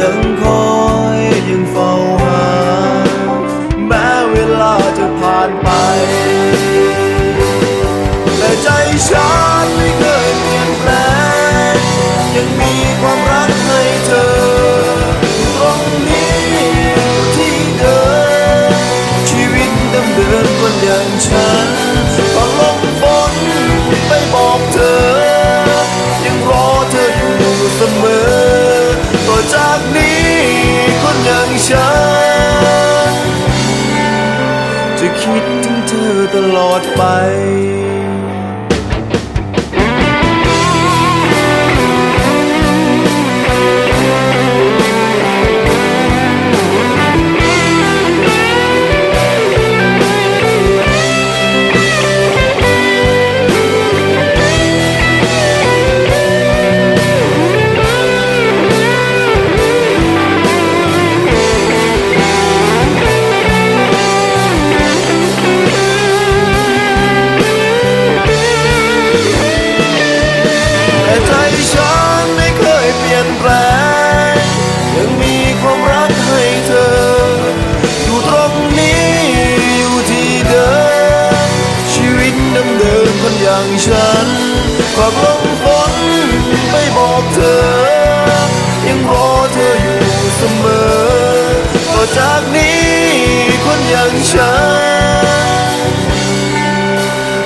ยังคอยยังเฝ้าหา แม้เวลาจะผ่านไป แต่ใจฉันไม่เคยเปลี่ยนแปลงยังมีความรักให้เธอ ตรงนี้ที่เดิมชีวิตดำเดินคนอย่างฉัน จะคิดถึงเธอตลอดไป คนอย่างฉันฝากลมฝนไปบอกเธอ ยังรอเธออยู่เสมอต่อจากนี้คนอย่างฉัน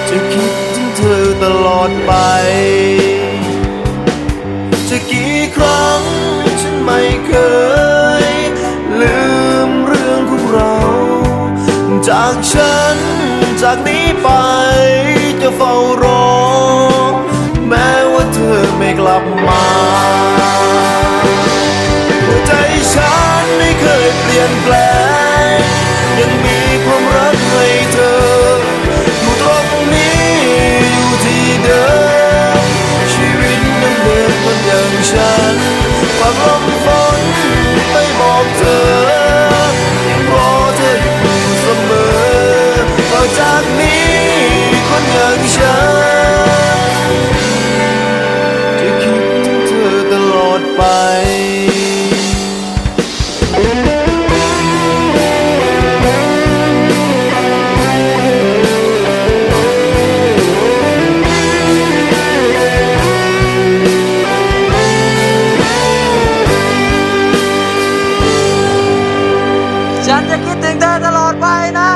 จะคิดถึงเธอตลอดไป จะกี่ครั้งฉันไม่เคย ลืมเรื่องของเรา จากฉันจากนี้ไป จะเฝ้ารอ แม้ว่าเธอไม่กลับมาหัวใจฉันไม่เคยเปลี่ยนแปลงยังมี ฉันจะคิดถึงเธอตลอดไปนะ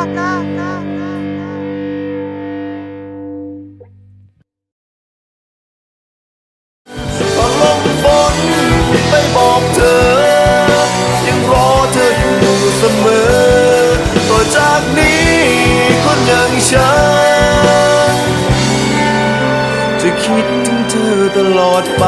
ฝากลมฝนไปบอกเธอ ยังรอเธออยู่เสมอ ต่อจากนี้คนอย่างฉัน จะคิดถึงเธอตลอดไป